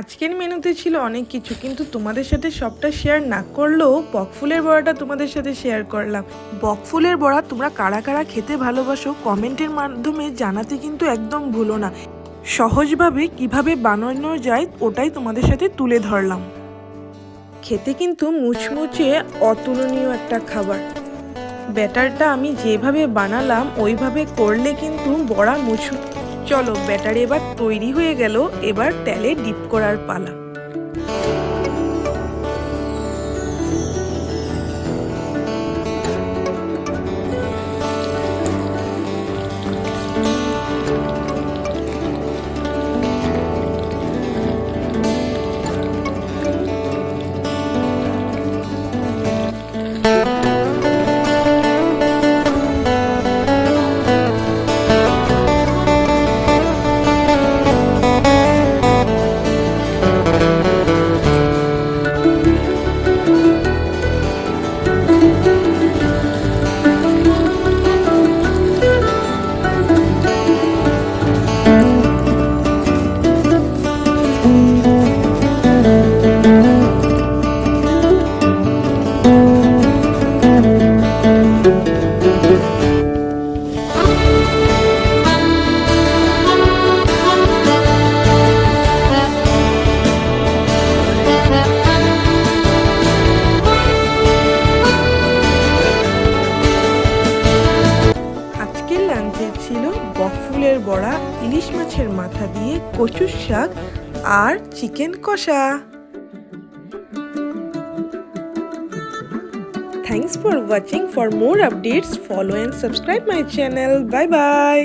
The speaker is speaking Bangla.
আজকের মেনুতে ছিল অনেক কিছু, কিন্তু তোমাদের সাথে সবটা শেয়ার না করলেও বকফুলের বড়াটা তোমাদের সাথে শেয়ার করলাম। বকফুলের বড়া তোমরা কারা কারা খেতে ভালোবাসো কমেন্টের মাধ্যমে জানাতে কিন্তু একদম ভুলো না। সহজভাবে কীভাবে বানানো যায় ওটাই তোমাদের সাথে তুলে ধরলাম। খেতে কিন্তু মুচমুচে অতুলনীয় একটা খাবার। ব্যাটারটা আমি যেভাবে বানালাম, ওইভাবে করলে কিন্তু বড়া মুচু চলো ব্যাটার এবার তৈরি হয়ে গেল। এবার তেলে ডিপ করার পালা। ছিল গফুলের বড়া, ইলিশ মাছের মাথা দিয়ে কচু শাক আর চিকেন কষা। Thanks for watching for more updates follow and subscribe my channel bye bye